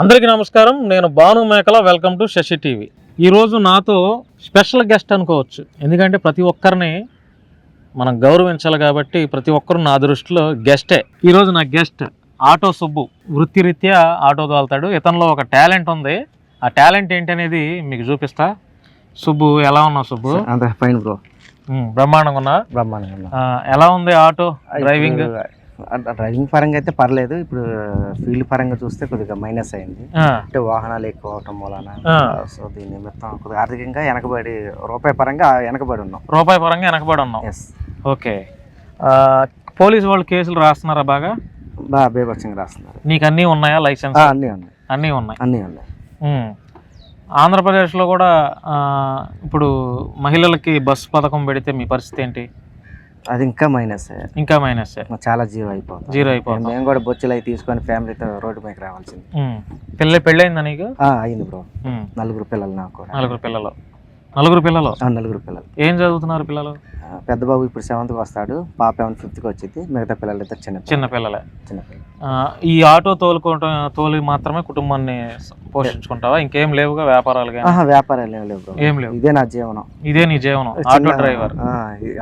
అందరికీ నమస్కారం. నేను భాను మేకల వెల్కమ్ టు శశి టీవీ. ఈరోజు నాతో స్పెషల్ గెస్ట్ అనుకోవచ్చు. ఎందుకంటే ప్రతి ఒక్కరిని మనం గౌరవించాలి కాబట్టి ప్రతి ఒక్కరు నా దృష్టిలో గెస్టే. ఈరోజు నా గెస్ట్ ఆటో సుబ్బు. వృత్తిరీత్యా ఆటో తోలుతాడు. ఇతనిలో ఒక టాలెంట్ ఉంది. ఆ టాలెంట్ ఏంటి అనేది మీకు చూపిస్తా. సుబ్బు ఎలా ఉన్నావు సుబ్బు? అంత ఫైన్ బ్రో. బ్రహ్మాండంగా ఉన్నా. బ్రహ్మాండంగా ఎలా ఉంది ఆటో డ్రైవింగ్? డ్రైవింగ్ పరంగా అయితే పర్లేదు. ఇప్పుడు ఫీల్డ్ పరంగా చూస్తే కొద్దిగా మైనస్ అయింది. అంటే వాహనాలు ఎక్కువ అవటం వలన. సో దీని నిమిత్తం కొద్దిగా ఆర్థికంగా వెనకబడి రూపాయి పరంగా వెనకబడి ఉన్నాం. రూపాయి పరంగా వెనకబడి ఉన్నాం. Yes okay. పోలీసు వాళ్ళు కేసులు రాస్తున్నారా బాగా? బాగా బేబచ్చంగా రాస్తున్నారు. నీకు అన్నీ ఉన్నాయా లైసెన్స్? అన్నీ ఉన్నాయి. అన్నీ ఉన్నాయి. అన్నీ ఉన్నాయి. ఆంధ్రప్రదేశ్లో కూడా ఇప్పుడు మహిళలకి బస్ పథకం పెడితే మీ పరిస్థితి ఏంటి? అది ఇంకా మైనస్ ఇంకా మైనస్ చాలా జీరో అయిపోతుంది జీరో అయిపోతాం. మేము కూడా బొచ్చులు అవి తీసుకొని ఫ్యామిలీతో రోడ్డు మీద రావాల్సింది. పిల్ల పెళ్ళయిందా నీకు? అయింది బ్రో. నలుగురు పిల్లలు నాకు నలుగురు పిల్లలు. నలుగురు పిల్లలు? ఆ, నలుగురు పిల్లలు. ఏం చదువుతున్నారు పిల్లలు? పెద్ద బాబు ఇప్పుడు సెవెంత్కి వస్తాడు పాప ఏమైనా ఫిఫ్త్కి వచ్చింది మిగతా పిల్లలు ఇద్దరు చిన్న చిన్న పిల్లలే. చిన్న ఈ ఆటో తోలుకోవటం తోలి మాత్రమే కుటుంబాన్ని పోషించుకుంటావా? ఇంకేం లేవుగా వ్యాపారాలు వ్యాపారాలు ఏం లేవు ఏం లేవు. ఇదే నా జీవనం. ఇదే నీ జీవనం ఆటో డ్రైవర్.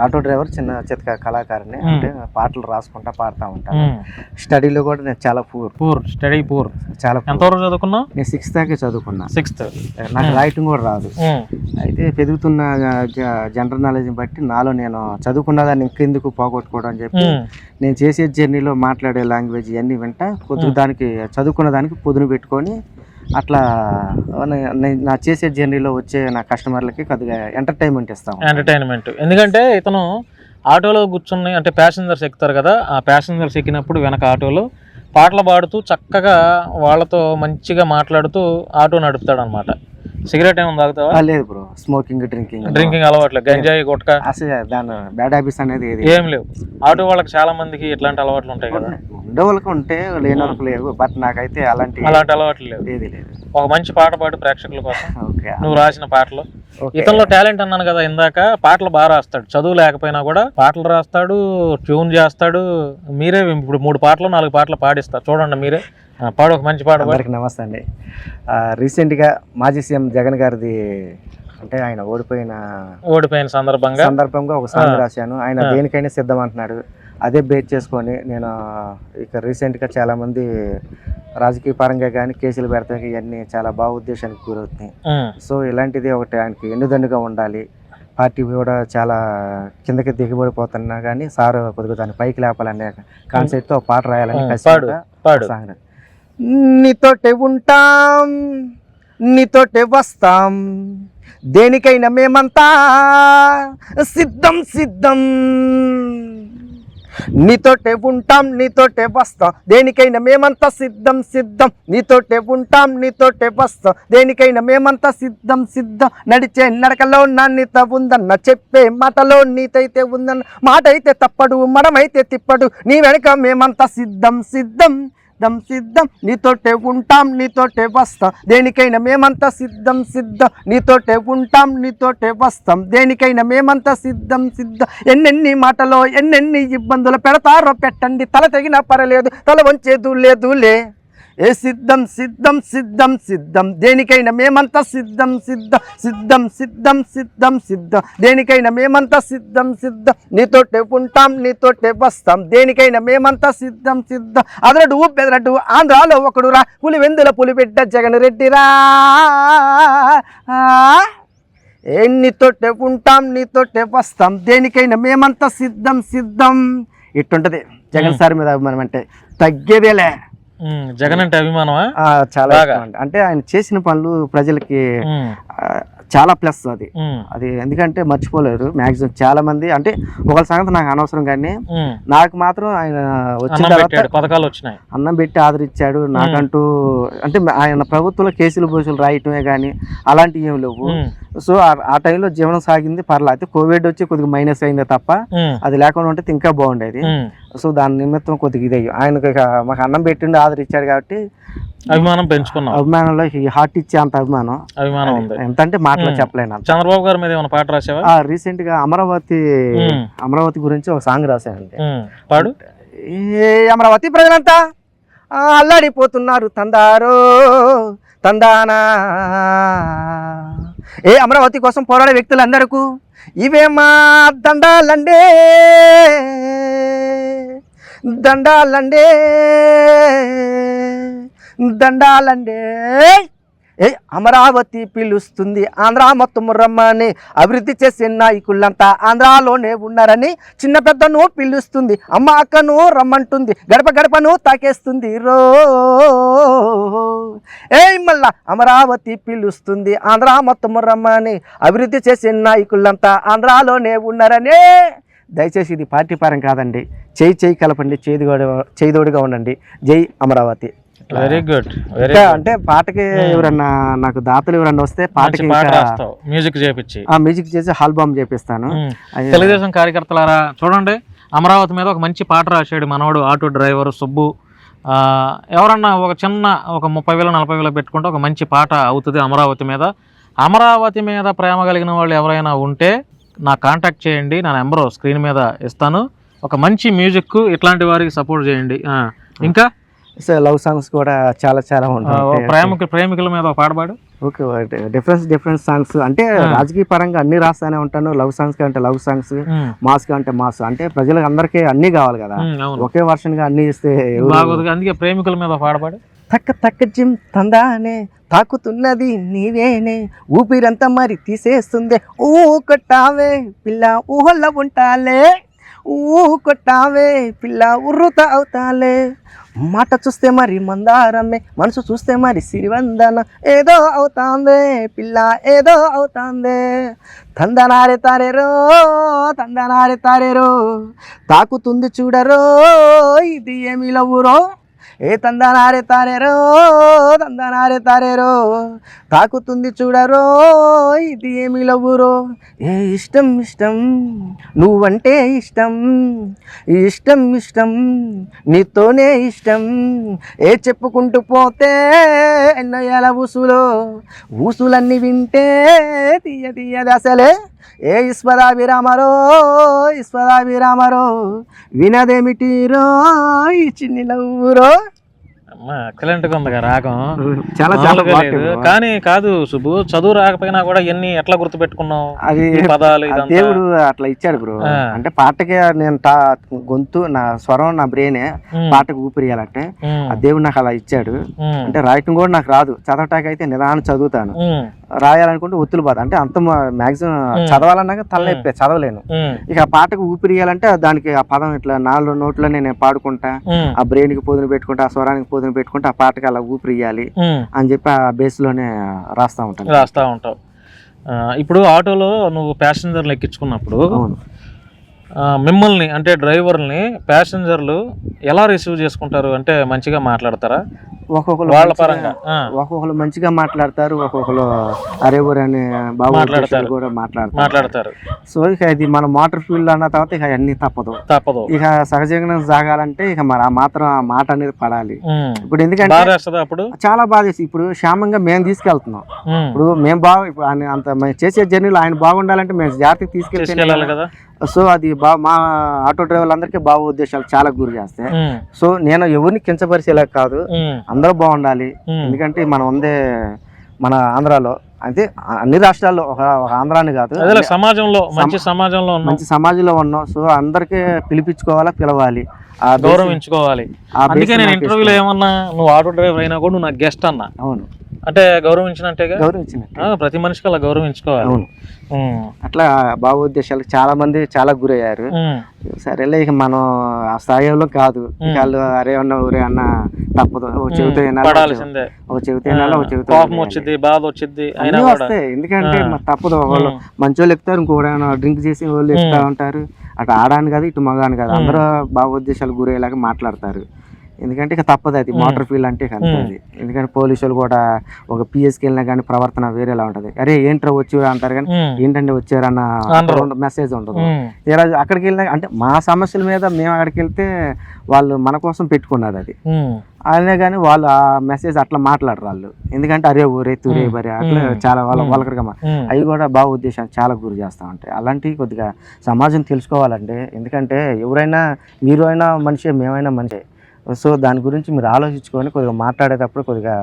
ఆటో డ్రైవర్ చిన్న చితక కళాకారుని. అంటే పాటలు రాసుకుంటా పాడుతూ ఉంటాను. స్టడీలో కూడా నేను చాలా పూర్ పూర్ స్టడీ పూర్ చాలా. ఎంతవరకు చదువుకున్నావు? నేను సిక్స్త్ దాకే చదువుకున్నా. సిక్స్త్ నాకు రైటింగ్ కూడా రాదు. అయితే పెరుగుతున్న జనరల్ నాలెడ్జ్ బట్టి నాలో నేను చదువుకున్న దాన్ని ఇంకెందుకు పోగొట్టుకోవడం అని చెప్పి నేను చేసే జర్నీలో మాట్లాడే లాంగ్వేజ్ ఇవన్నీ వింటా కొద్దిగా దానికి చదువుకున్న దానికి పొదును పెట్టుకొని అట్లా నా చేసే జర్నీలో వచ్చే నా కస్టమర్లకి కొద్దిగా ఎంటర్టైన్మెంట్ ఇస్తాం. ఎంటర్టైన్మెంట్. ఎందుకంటే ఇతను ఆటోలో కూర్చుని అంటే ప్యాసింజర్స్ ఎక్కుతారు కదా ఆ ప్యాసింజర్స్ ఎక్కినప్పుడు వెనక ఆటోలో పాటలు పాడుతూ చక్కగా వాళ్ళతో మంచిగా మాట్లాడుతూ ఆటో నడుపుతాడు అనమాట సిగరెట్ ఏమైనా తాగుతావా? లేదు బ్రో. Smoking drinking. డ్రింకింగ్ అలవాట్లేదు గంజాయి గుట్కా. అసలు దాని బ్యాడ్ హ్యాబిట్స్ అనేది ఏం లేవు. ఆటో వాళ్ళకి చాలా మందికి ఇట్లాంటి అలవాట్లు ఉంటాయి కదా. ఉండే వాళ్ళకి ఉంటే లేని వాళ్ళకి లేవు బట్ నాకైతే అలాంటి అలాంటి అలవాట్లు లేవు ఏది లేదు. ఒక మంచి పాట పాడు ప్రేక్షకుల కోసం ఓకే. నువ్వు రాసిన పాటలు. ఇతనిలో టాలెంట్ అన్నాను కదా ఇందాక పాటలు బాగా రాస్తాడు. చదువు లేకపోయినా కూడా పాటలు రాస్తాడు ట్యూన్ చేస్తాడు. మీరే ఇప్పుడు మూడు పాటలు నాలుగు పాటలు పాడిస్తారు చూడండి మీరే. పాడు ఒక మంచి పాట అందరికి నమస్తే అండి. రీసెంట్గా మాజీ సీఎం జగన్ గారిది అంటే ఆయన ఓడిపోయిన ఓడిపోయిన సందర్భంగా సందర్భంగా ఒక సాంగ్ రాశాను. ఆయన దేనికైనా సిద్ధం అంటున్నాడు. అదే బేస్ చేసుకొని నేను ఇక రీసెంట్గా చాలామంది రాజకీయ పరంగా కానీ కేసులు పెడతాయి ఇవన్నీ చాలా బాగా ఉద్దేశానికి గురవుతున్నాయి. ఉమ్, సో ఇలాంటిది ఒకటి ఆయనకి ఎన్నుదండుగా ఉండాలి. పార్టీ కూడా చాలా కిందకి దిగబడిపోతున్నా కానీ సార్ కొద్దిగా దాన్ని పైకి లేపాలనే కాన్సెప్ట్తో పాట రాయాలని నీతోటే ఉంటాం నీతోటే వస్తాం దేనికైనా మేమంతా సిద్ధం సిద్ధం. నీతోటే ఉంటాం నీతోటే వస్తాం. దేనికైనా మేమంతా సిద్ధం సిద్ధం. నీతోటే ఉంటాం నీతోటే వస్తాం. దేనికైనా మేమంతా సిద్ధం సిద్ధం. నడిచే నడకలో నాణ్యత ఉందన్న చెప్పే మాటలో నీతైతే ఉందన్న మాట అయితే తప్పడు మనమైతే తిప్పడు. నీ వెనక మేమంతా సిద్ధం సిద్ధం. సిద్ధం సిద్ధం నీతోటే ఉంటాం నీతోటే వస్తాం. దేనికైనా మేమంతా సిద్ధం సిద్ధం నీతోటే ఉంటాం నీతోటే వస్తాం. దేనికైనా మేమంతా సిద్ధం సిద్ధం. ఎన్నెన్ని మాటలో ఎన్నెన్ని ఇబ్బందులు పెడతారో పెట్టండి. తల తెగినా పర్లేదు తల వంచేదు లేదు లే ఏ సిద్ధం సిద్ధం సిద్ధం సిద్ధం. దేనికైనా మేమంతా సిద్ధం సిద్ధం సిద్ధం సిద్ధం సిద్ధం సిద్ధం. దేనికైనా మేమంతా సిద్ధం సిద్ధం. నీతోటే ఉంటాం నీతోటే వస్తాం. దేనికైనా మేమంతా సిద్ధం సిద్ధం. అదరడు బెదరడు ఆంధ్రాలో ఒకడు రా పులి వెందుల పులి బిడ్డ జగన్ రెడ్డి రా ఏ నీతోటే ఉంటాం నీతోటే వస్తాం. దేనికైనా మేమంతా సిద్ధం సిద్ధం. ఇట్టుంటది. జగన్ సార్ మీద అభిమానం అంటే తగ్గేదేలే. జగన్ అంటే అభిమానమా? చాలా. అంటే ఆయన చేసిన పనులు ప్రజలకి చాలా ప్లస్ అది. అది ఎందుకంటే మర్చిపోలేరు మ్యాక్సిమం చాలా మంది. అంటే ఒకళ్ళ సంగతి నాకు అనవసరం కానీ. నాకు మాత్రం ఆయన వచ్చిన తర్వాత పథకాలు వచ్చినాయి. అన్నం పెట్టి ఆదరించాడు. నాకంటూ అంటే ఆయన ప్రభుత్వంలో కేసులు బోసులు రాయటమే కానీ అలాంటివి ఏం లేవు. సో ఆ- టైంలో జీవనం సాగింది పర్లేదు. అయితే కోవిడ్ వచ్చి కొద్దిగా మైనస్ అయిందే తప్ప అది లేకుండా ఉంటే ఇంకా బాగుండేది. సో దాని నిమిత్తం కొద్దిగా ఇది ఆయనకి ఇక మాకు అన్నం పెట్టిండి ఆదరించాడు కాబట్టి అభిమానం పెంచుకున్నావు అభిమానంలో ఈ హార్ట్ ఇచ్చే అంత అభిమానం. అభిమానం ఉంది. ఎంత అంటే మాటలో. చెప్పలేను చంద్రబాబు గారి మీద ఏమైనా పాట రాసావా? ఆ రీసెంట్గా అమరావతి అమరావతి గురించి ఒక సాంగ్ రాశానండి. పాడు. ఏ అమరావతి ప్రజలంతా అల్లాడిపోతున్నారు తందారో తందానా. ఏ అమరావతి కోసం పోరాడే వ్యక్తులందరకు ఇవే మా దండాలండే. దండాలండే. దండాలండే. ఏ అమరావతి పిలుస్తుంది. ఆంధ్ర మొత్తం రమ్మని అభివృద్ధి చేసే నాయకులంతా ఆంధ్రాలోనే ఉన్నారని చిన్న పెద్దను పిలుస్తుంది. అమ్మ అక్కను రమ్మంటుంది. గడప గడపను తాకేస్తుంది. రో ఏ మళ్ళా అమరావతి పిలుస్తుంది. ఆంధ్ర మొత్తం రమ్మని అభివృద్ధి చేసే నాయకులంతా ఆంధ్రాలోనే ఉన్నారని. దయచేసి ఇది పార్టీ పరం కాదండి. చేయి చేయి కలపండి. చేదుగా చేదోడుగా ఉండండి. జై అమరావతి. వెరీ గుడ్ అంటే పాటకి ఎవరన్నా నాకు దాతలు ఎవరన్నా వస్తే పాటకి పాట ఇంకా రాస్తావు. మ్యూజిక్ చేపించి ఆ మ్యూజిక్ చేసి హాల్బామ్ చేపిస్తాను. అది- తెలుగుదేశం కార్యకర్తలారా చూడండి అమరావతి మీద ఒక మంచి పాట రాశాడు మనవాడు ఆటో డ్రైవర్ సుబ్బు. ఆ, ఎవరన్నా ఒక చిన్న ఒక ముప్పై వేలు నలభై వేలు పెట్టుకుంటే ఒక మంచి పాట అవుతుంది అమరావతి మీద. అమరావతి మీద ప్రేమ కలిగిన వాళ్ళు ఎవరైనా ఉంటే నా కాంటాక్ట్ చేయండి నా నెంబరు స్క్రీన్ మీద ఇస్తాను. ఒక మంచి మ్యూజిక్ ఇట్లాంటి వారికి సపోర్ట్ చేయండి. ఆ, ఇంకా సో లవ్ సాంగ్స్ కూడా చాలా చాలా ఉంటాయి ప్రేమిక ప్రేమికుల మీద ఒక పాట పాడు. ఓకే డిఫరెన్స్ డిఫరెంట్ సాంగ్స్ అంటే రాజకీయ పరంగా అన్ని రాస్తానే ఉంటాను. లవ్ సాంగ్స్ అంటే లవ్ సాంగ్స్ మాస్ అంటే మాస్. అంటే ప్రజలకు అందరికీ అన్ని కావాలి కదా. ఒకే వర్షన్గా అన్ని ఇస్తే అందుకే ప్రేమికుల మీద ఒక పాట పాడు. తక్క తక్క జిమ్ తందానే తాకుతున్నది నీవేనే. ఊపిరంతా మరి తీసేస్తుంది. ఊ కొట్టావే పిల్ల ఊహల్ల ఉంటాలే. ఊ కొట్టావే పిల్ల ఉర్రుత అవుతాలే. మాట చూస్తే మరి మందారమే మనసు చూస్తే మరి సిరివందన. ఏదో అవుతాందే పిల్ల ఏదో అవుతాందే. తందనారే తారేరో తందనారే తారేరో. తాకుతుంది చూడరో ఇది ఏమి లవ్వురో. ఏ తందనారే తారేరో తందనారే తారేరో తాకుతుంది చూడరో ఇది ఏమి లవ్వురో? ఏ ఇష్టం ఇష్టం నువ్వంటే ఇష్టం ఇష్టం ఇష్టం నీతోనే ఇష్టం. ఏ చెప్పుకుంటూ పోతే ఎన్నయ్యాల ఊసులో ఊసులన్నీ వింటే తీయ తీయది అసలే ఏ ఈశ్వరాభిరామరో ఈశ్వరాభిరామరో వినదేమిటిరో ఈ చిన్ని నవ్వురో ఎక్సలెంట్గా ఉంది రాగం. చాలా చాలా. కానీ కాదు సుబ్బు చదువు రాకపోయినా కూడా ఎన్ని ఎట్లా గుర్తు పెట్టుకున్నావు అది పదాలు దేవుడు అట్లా ఇచ్చాడు బ్రో. అంటే పాటకి నేను గొంతు నా స్వరం నా బ్రెయినే పాటకు ఊపిరియాలంటే ఆ దేవుడు నాకు అలా ఇచ్చాడు. అంటే రాయటం కూడా నాకు రాదు. చదవటానికి అయితే నిదానం చదువుతాను రాయాలనుకుంటే ఒత్తులు బాధ. అంటే అంత మాక్సిమం చదవాలన్నాక తలనొప్పి చదవలేను. ఇక ఆ పాటకు ఊపిరియాలంటే దానికి ఆ పదం ఇట్లా నాలుగు నోట్లనే నేను పాడుకుంటా ఆ బ్రెయిన్కి పొదును పెట్టుకుంటా ఆ స్వరానికి పొదును పెట్టుకుంటా ఆ పాటకి అలా ఊపిరియాలి అని చెప్పి ఆ బేస్లోనే రాస్తా ఉంటాను. రాస్తా ఉంటావు. ఇప్పుడు ఆటోలో నువ్వు ప్యాసింజర్లు ఎక్కించుకున్నప్పుడు మిమ్మల్ని అంటే డ్రైవర్ని ప్యాసింజర్లు ఎలా రిసీవ్ చేసుకుంటారు? అంటే మంచిగా మాట్లాడతారా? ఒక్కొక్కరు వాళ్ళ పరంగా ఒక్కొక్కరు మంచిగా మాట్లాడతారు ఒక్కొక్కరు అరే ఊరు అని బాబు మాట్లాడతారు. కూడా మాట్లాడతారు. మాట్లాడతారు. సో ఇక ఇది మన మోటార్ ఫీల్డ్ అన్న తర్వాత ఇక అన్ని తప్పదు. తప్పదు. ఇక సహజంగా సాగాలంటే ఇక మరి ఆ మాత్రం ఆ మాట అనేది పడాలి. ఇప్పుడు ఎందుకంటే అప్పుడు? చాలా బాధ ఇప్పుడు క్షేమంగా మేము తీసుకెళ్తున్నాం. ఇప్పుడు మేము బాగా ఇప్పుడు ఆయన అంత చేసే జర్నీలో ఆయన బాగుండాలంటే మేము జాగ్రత్తగా తీసుకెళ్తే తీసుకెళ్ళాలి కదా? సో అది బా మా ఆటో డ్రైవర్లందరికీ బాగా ఉద్దేశాలు చాలా గురి చేస్తాయి సో నేను ఎవరిని కించపరిచేలా కాదు. అందరూ బాగుండాలి. ఎందుకంటే మనం ఉందే మన ఆంధ్రాలో అయితే అన్ని రాష్ట్రాల్లో ఒక ఒక ఆంధ్రాని కాదు. సమాజంలో మంచి సమాజంలో మంచి సమాజంలో ఉన్నాం. సో అందరికీ పిలిపించుకోవాలా పిలవాలి. గౌరవించుకోవాలి. అందుకే నేను ఇంటర్వ్యూలో ఏమన్నా నువ్వు ఆటో డ్రైవర్ అయినా కూడా నువ్వు నాకు గెస్ట్ అన్నా. అవును. అంటే గౌరవించినట్టు. ఆ, ప్రతి మనిషికి అలా గౌరవించుకోవాలి. అవును. అట్లా భావ ఉద్దేశాలకు చాలా మంది చాలా గురయ్యారు. సరేలే ఇక మనం ఆ స్థాయిలో కాదు. వాళ్ళు అరే అన్న ఊరే అన్న తప్పదు. ఓ చెబితే వినాలి, ఓ చెవి- పడాల్సిందే. ఓ చెబితే వినాలి, ఓ చెబితే కోపం. వచ్చింది బాధ వచ్చింది అన్నీ వస్తాయి. ఎందుకంటే తప్పదు. వాళ్ళు మంచోళ్ళు ఎక్కుతారు ఇంకోటి డ్రింక్ చేసి వాళ్ళు ఎక్కుతా. ఉంటారు. అటు ఆడాను కాదు ఇటు మగాను కాదు. అందరూ భావోద్దేశాలు గురయ్యేలాగా మాట్లాడతారు. ఎందుకంటే ఇక తప్పదు అది. మోటార్ ఫీల్డ్ అంటే ఇక అంతే ఎందుకంటే పోలీసులు కూడా ఒక పిఎస్కి వెళ్ళినా కానీ ప్రవర్తన వేరేలా ఉంటది. అరే ఏంట్రా వచ్చి అంటారు కానీ ఏంటంటే వచ్చారన్న. మెసేజ్ ఉండదు. తీరా అక్కడికి వెళ్ళినా అంటే మా సమస్యల మీద మేము అక్కడికి వెళ్తే వాళ్ళు మన కోసం పెట్టుకున్నది అది. అయినా కానీ వాళ్ళు ఆ మెసేజ్ అట్లా మాట్లాడరు వాళ్ళు. ఎందుకంటే అరే ఊరే తురే. బరే అట్లా. చాలా వాళ్ళ. వాళ్ళకరిగా ఉమ్, అవి కూడా బాగా ఉద్దేశం చాలా గురి చేస్తూ ఉంటాయి. అలాంటివి కొద్దిగా సమాజం తెలుసుకోవాలండి ఎందుకంటే ఎవరైనా మీరు అయినా మనిషి మేమైనా మనిషి. సో దాని గురించి మీరు ఆలోచించుకొని కొద్దిగా మాట్లాడేటప్పుడు కొద్దిగా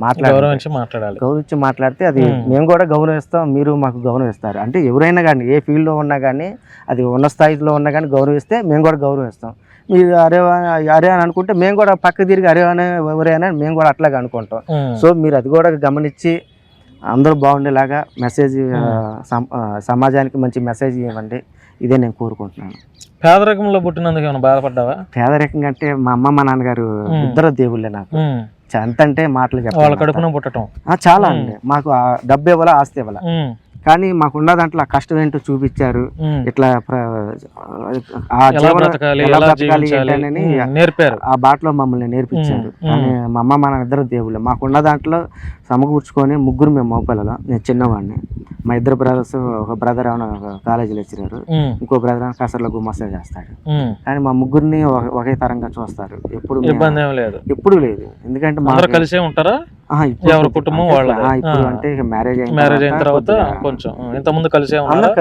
మాట్లాడాలి గౌరవించి మాట్లాడాలి. గౌరవించి మాట్లాడితే అది మ్మ్. కూడా గౌరవిస్తాం మీరు మాకు గౌరవిస్తారు. అంటే ఎవరైనా కానీ ఏ ఫీల్డ్లో ఉన్నా కానీ అది ఉన్న స్థాయిలో ఉన్నా కానీ గౌరవిస్తే మేము కూడా గౌరవిస్తాం. మీరు అరే అరే అని అనుకుంటే మేము కూడా పక్క తిరిగి అరే అనే ఎవరే అని మేము కూడా అట్లాగే అనుకుంటాం. సో మీరు అది కూడా గమనించి అందరూ బాగుండేలాగా మెసేజ్ సమాజానికి మంచి మెసేజ్ ఇవ్వండి. ఇదే నేను కోరుకుంటున్నాను. పేదరికంలో పుట్టినందుకు ఏమైనా బాధపడ్డావా? పేదరికం అంటే మా అమ్మ మా నాన్నగారు. ఇద్దరు దేవుళ్ళే నాకు. ఎంత అంటే మాటలు వాళ్ళ చెప్పాలి కడుపున పుట్టడం చాలా అండి. మాకు ఆ డబ్బు ఇవ్వాలా ఆస్తి ఇవ్వాలా. కానీ మాకున్న దాంట్లో ఆ కష్టం ఏంటో చూపించారు. ఇట్లా ఆ నేర్పారు. ఆ బాటలో మమ్మల్ని నేర్పించారు. కానీ మా అమ్మ మా నాన్న ఇద్దరు దేవుళ్ళు. మాకున్న దాంట్లో సమకూర్చుకొని ముగ్గురు మేము మగపిల్లలు. నేను చిన్నవాడిని. మా ఇద్దరు బ్రదర్స్ ఒక బ్రదర్ ఏమైనా కాలేజీలో ఇచ్చినారు ఉమ్. ఇంకో బ్రదర్ కసర్లో గుమ్మస్తా చేస్తాడు. కానీ మా ముగ్గురిని ఒక- తరంగా చూస్తారు. ఎప్పుడు ఇబ్బంది ఏం లేదు. ఎప్పుడు లేదు. ఎందుకంటే మా కలిసే ఉంటారా? ఎవరి కుటుంబం వాళ్ళదే. ఇప్పుడు. అంటే మ్యారేజ్ అయిన మ్యారేజ్ అయిన తర్వాత కొంచెం ఇంత ముందు కలిసే అందరు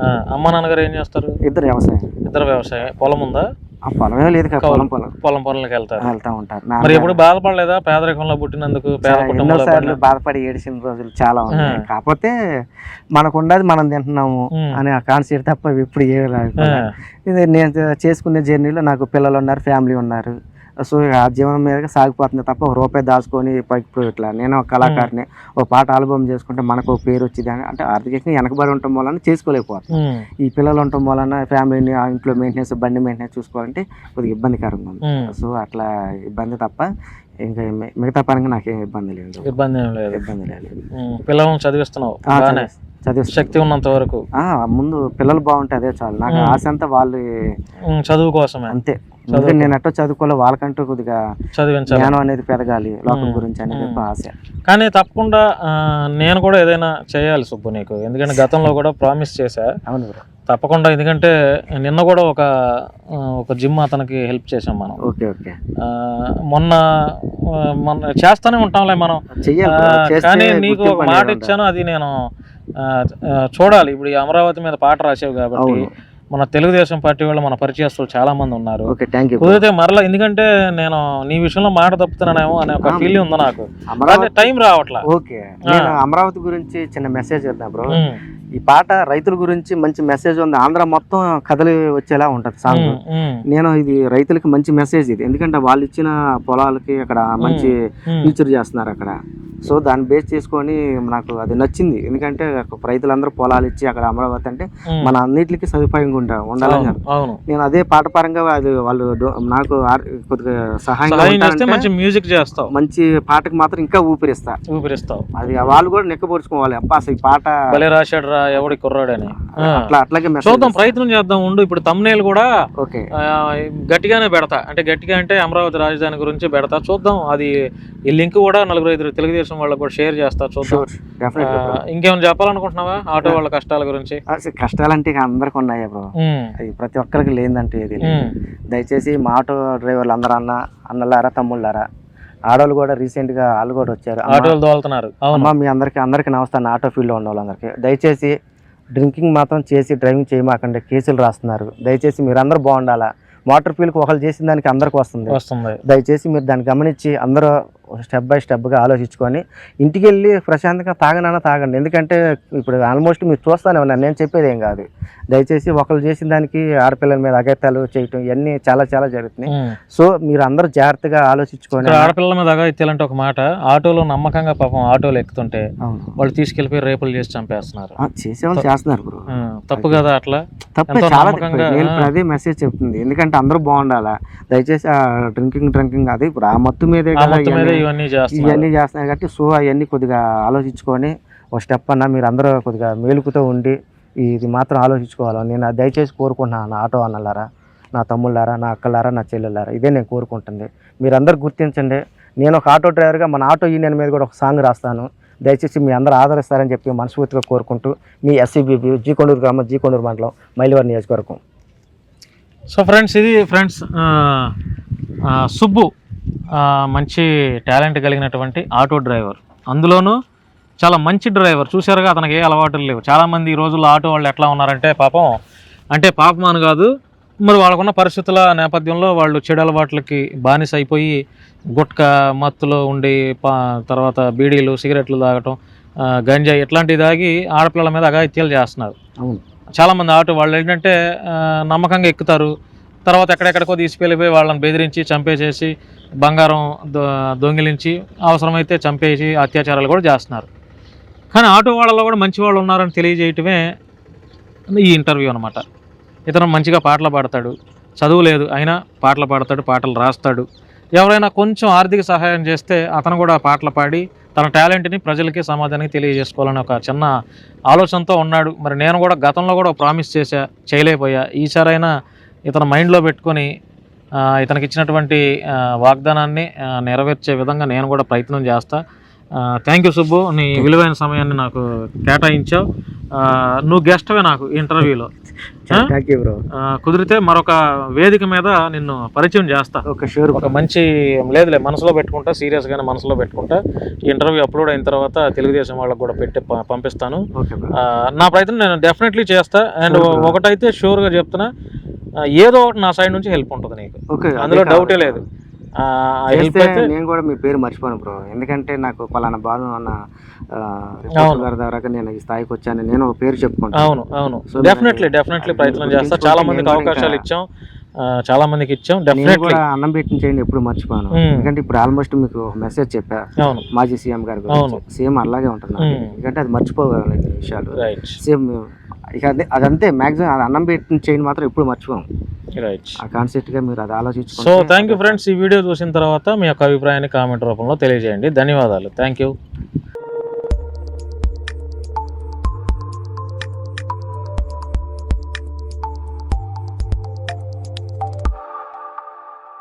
ఆ, అమ్మ నాన్నగారు ఏం చేస్తారు? ఇద్దరు వ్యవసాయం. ఇద్దరు వ్యవసాయం. పొలం ఉందా? ఆ పొలమే లేదు కదా, పొలం పొలం. పొలం వెళ్తారు. వెళ్తా ఉంటారు. మరి ఎప్పుడు బాధపడలేదా? పేదరికంలో పుట్టినందుకు పేద ఎన్నో కుటుంబంలో సార్లు బాధపడి ఏడిసిన రోజులు చాలా ఉన్నాయి. కాకపోతే మనకు ఉండదు మనం తింటున్నాము. అనే ఆ కాన్సెప్ట్ తప్ప ఎప్పుడు ఏ ఇది నేను చేసుకునే జర్నీలో నాకు పిల్లలు ఉన్నారు ఫ్యామిలీ ఉన్నారు. సో ఆ జీవనం మీద సాగిపోతుంది తప్ప ఒక రూపాయి దాచుకొని పైకి ఇప్పుడు ఇట్లా నేను ఒక కళాకారిని ఒక పాట ఆల్బమ్ చేసుకుంటే మనకు ఒక పేరు వచ్చింది అని అంటే ఆర్థికంగా వెనకబడి ఉండటం వలన చేసుకోలేకపోతుంది. ఈ పిల్లలు ఉండటం వలన ఫ్యామిలీని ఆ ఇంట్లో మెయింటెనెన్స్ బండి మెయింటెనెన్స్ చూసుకోవాలంటే కొద్దిగా ఇబ్బందికరంగా ఉంది. సో అట్లా ఇబ్బంది తప్ప ఇంకా మిగతా పరంగా నాకేం ఇబ్బంది లేదు. ఇబ్బంది లేదు. ఇబ్బంది లేదు. ఉమ్, పిల్లలను చదివిస్తున్నావు. చదివి-. శక్తి ఉన్నంత వరకు. ముందు పిల్లలు బాగుంటే అదే చాలు. నాకు. ఆశ అంతా వాళ్ళు చదువు కోసమే. అంతే. ఎందుకంటే నేను ఎట్టో చదువుకోలే వాళ్ళకంటూ కొద్దిగా చదివించాలి జ్ఞానం అనేది పెరగాలి లోకం. గురించి అనేది ఆశ. కానీ తప్పకుండా నేను కూడా ఏదైనా చేయాలి సుబ్బు నీకు. ఎందుకంటే గతంలో కూడా ప్రామిస్ చేశా. అవును తప్పకుండా ఎందుకంటే నిన్న కూడా ఒక ఒక జిమ్ అతనికి హెల్ప్ చేసాం మనం. Okay okay. ఆ, మొన్న మొన్న చేస్తానే ఉంటాంలే మనం. కానీ నీకు ఒక మాట ఇచ్చాను అది నేను చూడాలి. ఇప్పుడు ఈ అమరావతి మీద పాట రాసావు కాబట్టి మన తెలుగుదేశం పార్టీ వాళ్ళు మన పరిచయస్తులు చాలా మంది ఉన్నారు. కుదిరితే మరలా ఎందుకంటే నేను నీ విషయంలో మాట తప్పుతున్నానేమో అనే ఒక ఆ. ఫీలింగ్ ఉంది నాకు. టైం రావట్లా. ఓకే అమరావతి గురించి చిన్న మెసేజ్ చెప్తా బ్రో ఈ పాట రైతుల గురించి మంచి మెసేజ్ ఉంది. ఆంధ్ర మొత్తం కథలు వచ్చేలా ఉంటది సాంగ్ నేను ఇది రైతులకి మంచి మెసేజ్ ఇది. ఎందుకంటే వాళ్ళు ఇచ్చిన పొలాలకి అక్కడ మంచి ఫ్యూచర్ చేస్తున్నారు అక్కడ. సో దాన్ని బేస్ చేసుకొని నాకు అది నచ్చింది. ఎందుకంటే రైతులందరూ పొలాలు ఇచ్చి అక్కడ అమరావతి అంటే. మన అన్నిటికీ సదుపాయంగా ఉంటా ఉండాలని నేను అదే పాట పరంగా అది వాళ్ళు నాకు కొద్దిగా సహాయం మ్యూజిక్ చేస్తావు. మంచి పాటకి మాత్రం ఇంకా ఊపిరిస్తా. ఊపిరిస్తావు. అది వాళ్ళు కూడా నెక్కపరుచుకోవాలి. అబ్బా అసలు ఈ పాట భలే రాశాడు రా ఎవడి కుర్రాడని. అట్లా అట్లాగే చూద్దాం ప్రయత్నం చేద్దాం ఉండు. ఇప్పుడు తమ్నేల్ కూడా ఓకే. గట్టిగానే పెడతా. అంటే గట్టిగా అంటే అమరావతి రాజధాని గురించి పెడతా. చూద్దాం అది ఈ లింక్ కూడా నలుగురు ఐదుగురు తెలుగుదేశం వాళ్ళకి కూడా షేర్ చేస్తా చూద్దాం. ఇంకేమైనా చెప్పాలనుకుంటున్నావా? ఆటో వాళ్ళ కష్టాల గురించి? కష్టాలంటే ఇక అందరికి ఉన్నాయి బ్రో. అది ప్రతి ఒక్కరికి లేదంటే ఏది దయచేసి మా ఆటో డ్రైవర్లు అందరూ అన్న అన్నలారా తమ్ముళ్ళారా? ఆడవాళ్ళు కూడా రీసెంట్గా వాళ్ళు కూడా వచ్చారు. ఆటోలు దోలుతున్నారు అవును. అమ్మ మీ అందరికి అందరికి నమస్తాను ఆటో ఫీల్డ్లో ఉన్న వాళ్ళందరికీ. దయచేసి డ్రింకింగ్ మాత్రం చేసి డ్రైవింగ్ చేయమాకండి. కేసులు రాస్తున్నారు. దయచేసి మీరు అందరూ బాగుండాలా? మోటార్ ఫీల్డ్కి ఒకళ్ళు చేసిన దానికి అందరికి వస్తుంది. దయచేసి మీరు దాన్ని గమనించి అందరూ స్టెప్ బై స్టెప్గా ఆలోచించుకొని ఇంటికి వెళ్ళి ప్రశాంతంగా తాగనన్నా తాగండి. ఎందుకంటే ఇప్పుడు ఆల్మోస్ట్ మీరు చూస్తానే ఉన్నారు నేను చెప్పేది ఏం కాదు. దయచేసి ఒకళ్ళు చేసిన దానికి ఆడపిల్లల మీద అగత్యాలు చేయటం ఇవన్నీ చాలా చాలా జరుగుతున్నాయి. సో మీరు అందరూ జాగ్రత్తగా ఆలోచించుకొని ఇక్కడ ఆడపిల్లల మీద అగాయిత్యాలంటే ఒక మాట ఆటోలో నమ్మకంగా పాపం ఆటోలు ఎక్కుతుంటే వాళ్ళు తీసుకెళ్ళిపోయి రేపులు చేసి చంపేస్తున్నారు. చేసేవాళ్ళు చేస్తున్నారు బ్రో. తప్పు కదా అట్లా? తప్పే చాలా. నేను. అదే మెసేజ్ చెప్తుంది. ఎందుకంటే అందరూ బాగుండాలా? దయచేసి ఆ డ్రింకింగ్ డ్రింకింగ్ అది ఇప్పుడు ఆ మొత్తం మీద ఇవన్నీ. చేస్తున్నారు. కాబట్టి సో అవన్నీ కొద్దిగా ఆలోచించుకొని ఒక స్టెప్ అన్న మీరు అందరూ కొద్దిగా మేలుకుతో ఉండి ఇది మాత్రం ఆలోచించుకోవాలి. నేను దయచేసి కోరుకుంటున్నాను నా ఆటో అన్నలారా నా తమ్ముళ్ళారా నా అక్కలారా నా చెల్లెళ్ళారా ఇదే నేను కోరుకుంటుంది. మీరందరూ గుర్తించండి. నేను ఒక ఆటో డ్రైవర్గా మన ఆటో యూనియన్ మీద కూడా ఒక సాంగ్ రాస్తాను. దయచేసి మీ అందరూ ఆదరిస్తారని చెప్పి మనస్ఫూర్తిగా కోరుకుంటూ మీ ఎస్సీబీబీ జీకొండూరు గ్రామం జీకొండూరు మండలం మైలవరం నియోజకవర్గం. సో ఫ్రెండ్స్ ఇది ఫ్రెండ్స్ సుబ్బు మంచి టాలెంట్ కలిగినటువంటి ఆటో డ్రైవర్. అందులోనూ చాలా మంచి డ్రైవర్. చూసారుగా అతనికి ఏ అలవాటులు లేవు. చాలామంది ఈ రోజుల్లో ఆటో వాళ్ళు ఎట్లా ఉన్నారంటే పాపం అంటే పాపం అని కాదు మరి వాళ్ళకున్న పరిస్థితుల నేపథ్యంలో వాళ్ళు చెడు అలవాట్లకి బానిస అయిపోయి గుట్కా మత్తులో ఉండి పా తర్వాత బీడీలు సిగరెట్లు తాగటం ఆ, గంజాయి ఇట్లాంటివి తాగి ఆడపిల్లల మీద అఘాయిత్యాలు చేస్తున్నారు. అవును. చాలామంది ఆటో వాళ్ళు ఏంటంటే నమ్మకంగా ఎక్కుతారు. తర్వాత ఎక్కడెక్కడికో తీసుకెళ్ళిపోయి వాళ్ళని బెదిరించి చంపేసేసి బంగారం దొ దొంగిలించి అవసరమైతే చంపేసి అత్యాచారాలు కూడా చేస్తున్నారు. కానీ ఆటో వాళ్ళలో కూడా మంచి వాళ్ళు ఉన్నారని తెలియజేయటమే ఈ ఇంటర్వ్యూ అనమాట ఇతను మంచిగా పాటలు పాడతాడు. చదువు లేదు అయినా పాటలు పాడతాడు పాటలు రాస్తాడు. ఎవరైనా కొంచెం ఆర్థిక సహాయం చేస్తే అతను కూడా పాటలు పాడి తన టాలెంట్ని ప్రజలకి సమాజానికి తెలియజేసుకోవాలని ఒక చిన్న ఆలోచనతో ఉన్నాడు. మరి నేను కూడా గతంలో కూడా ప్రామిస్ చేశా చేయలేకపోయా. ఈసారైనా ఇతను మైండ్లో పెట్టుకొని ఇతనికి ఇచ్చినటువంటి వాగ్దానాన్ని నెరవేర్చే విధంగా నేను కూడా ప్రయత్నం చేస్తా. Thank you Subbu. నీ విలువైన సమయాన్ని నాకు కేటాయించావు. నువ్వు గెస్ట్వే నాకు ఇంటర్వ్యూలో థ్యాంక్ యూ బ్రో ఆ, కుదిరితే మరొక వేదిక మీద నిన్ను పరిచయం చేస్తా. ఓకే షూర్ ఒక మంచి లేదులే మనసులో పెట్టుకుంటా సీరియస్గానే మనసులో పెట్టుకుంటా. ఈ ఇంటర్వ్యూ అప్లోడ్ అయిన తర్వాత తెలుగుదేశం వాళ్ళకి కూడా పెట్టి పంపిస్తాను. నా ప్రయత్నం నేను డెఫినెట్లీ చేస్తా. అండ్. ఒకటైతే షూర్గా చెప్తున్నా ఏదో ఒకటి నా సైడ్ నుంచి హెల్ప్ ఉంటుంది నీకు. అందులో డౌటే లేదు. ఆ హెల్ప్ చేస్తే అయితే నేను కూడా మీ పేరు మర్చిపోను బ్రో. ఎందుకంటే నాకు పలానా బాధ అన్న గారి ద్వారా నేను ఈ స్థాయికి వచ్చాను నేను పేరు చెప్పుకుంటాను. అవును అవును. డెఫినెట్లీ డెఫినెట్లీ ప్రయత్నం చేస్తా. చాలా మందికి అవకాశాలు ఇచ్చాం. చాలా మందికి ఇచ్చాం. డెఫినెట్లీ అన్నం పెట్టిన చేయండి ఎప్పుడు మర్చిపోను. ఎందుకంటే ఇప్పుడు ఆల్మోస్ట్ మీకు మెసేజ్ చెప్పా అవును. మాజీ సీఎం గారి సేమ్ అలాగే ఉంటుంది. ఎందుకంటే అది మర్చిపోవాలి ఈ విషయాలు. రైట్ సేమ్ ఇక అదే అదంతే. మాక్సిమం అది అన్నం పెట్టిన చేయని మాత్రం ఎప్పుడు మర్చిపోం రైట్ ఆ కాన్సెప్ట్గా మీరు అది సో ఆలోచించుకుంటే థ్యాంక్ యూ ఫ్రెండ్స్ ఈ వీడియో చూసిన తర్వాత మీ యొక్క అభిప్రాయాన్ని కామెంట్ రూపంలో తెలియజేయండి. ధన్యవాదాలు. Thank you